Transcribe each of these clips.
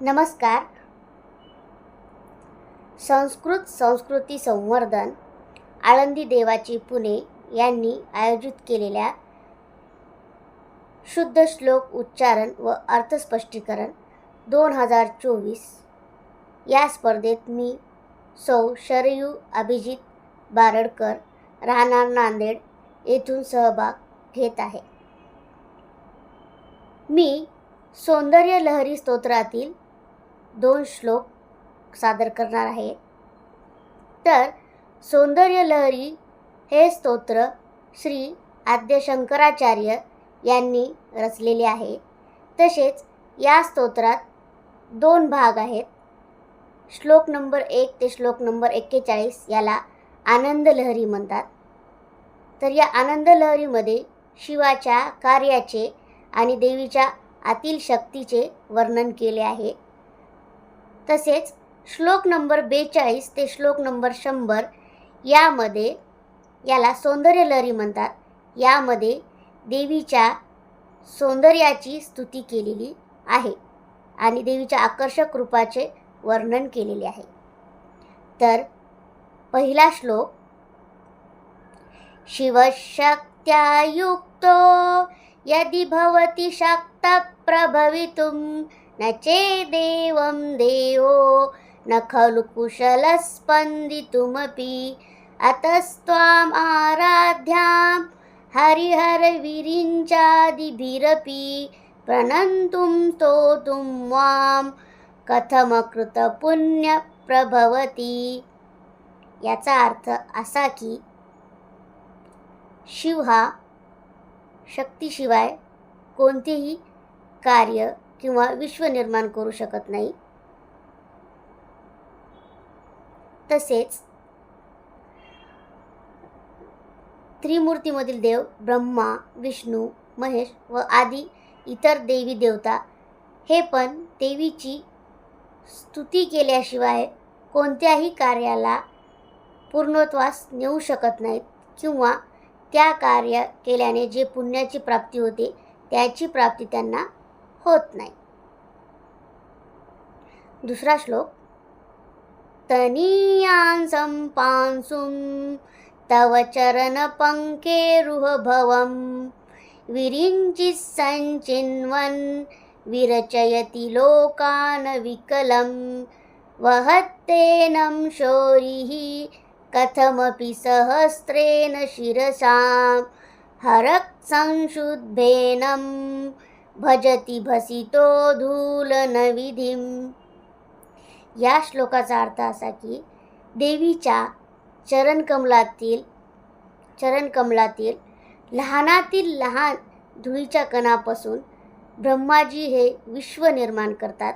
नमस्कार. संस्कृत संस्कृती संवर्धन आळंदी देवाची पुणे यांनी आयोजित केलेल्या शुद्ध श्लोक उच्चारण व अर्थस्पष्टीकरण दोन हजार चोवीस या स्पर्धेत मी सौ शरयू अभिजित बारडकर राहणार नांदेड येथून सहभाग घेत आहे. मी सौंदर्य लहरी स्तोत्रातील दोन श्लोक सादर करणार आहे. तर सौंदर्य लहरी हे स्तोत्र श्री आद्य शंकराचार्य यांनी रचलेले आहे. तसेच या स्तोत्रात दोन भाग आहेत. श्लोक नंबर एक ते श्लोक नंबर एक्केचाळीस याला आनंद लहरी म्हणतात. तर या आनंद लहरीमध्ये शिवाच्या कार्याचे आणि देवीच्या आतील शक्तीचे वर्णन केले आहे. तसेच श्लोक नंबर बेचाळीस ते श्लोक नंबर शंभर यामध्ये याला सौंदर्य लहरी म्हणतात. यामध्ये देवीच्या सौंदर्याची स्तुती केलेली आहे आणि देवीच्या आकर्षक रूपाचे वर्णन केलेले आहे. तर पहिला श्लोक शिवशक्त्यायुक्तो यदि भवती शक्तः प्रभवितुं न चेदेवं देवो न खलु कुशलस्पन्दितुमपि। अतस्त्वाम् आराध्यां हरिहरविरिञ्चादिभिरपि प्रणन्तुं स्तोतुं वां कथमकृतपुण्यप्रभवति। याचा अर्थ असा की शिव हा शक्तीशिवाय कोणतेही कार्य किंवा विश्व निर्माण करू शकत नाही. तसेच त्रिमूर्तीमधील देव ब्रह्मा विष्णू महेश व आदी इतर देवी देवता हे पण देवीची स्तुती केल्याशिवाय कोणत्याही कार्याला पूर्णत्वास नेऊ शकत नाहीत किंवा त्या कार्य केल्याने जे पुण्याची प्राप्ती होते त्याची प्राप्ती त्यांना होत नाही. दुसरा श्लोक. तनीयां संपांसुं तव चरणपङ्केरुहभवं विरिञ्चित् सञ्चिन्वन् विरचयति लोकान् विकलं। वहत्तेनं शौरिः कथमपि सहस्रेण शिरसां। हरक् संशुद्धेनं भजति भसितो नविधीम या श्लोकाचा अर्थ असा की देवीच्या चरणकमलातील चरणकमलातील लहानातील लहान धुळीच्या कणापासून ब्रह्माजी हे विश्व निर्माण करतात.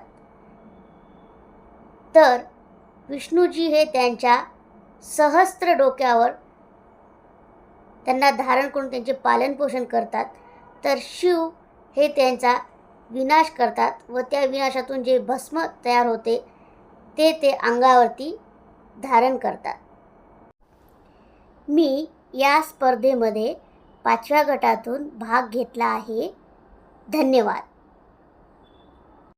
तर विष्णूजी हे त्यांच्या सहस्त्र डोक्यावर त्यांना धारण करून त्यांचे पालनपोषण करतात. तर शिव हे त्यांचा विनाश करतात व त्या विनाशातून जे भस्म तयार होते ते ते अंगावरती धारण करतात. मी या स्पर्धेमध्ये पाचव्या गटातून भाग घेतला आहे. धन्यवाद.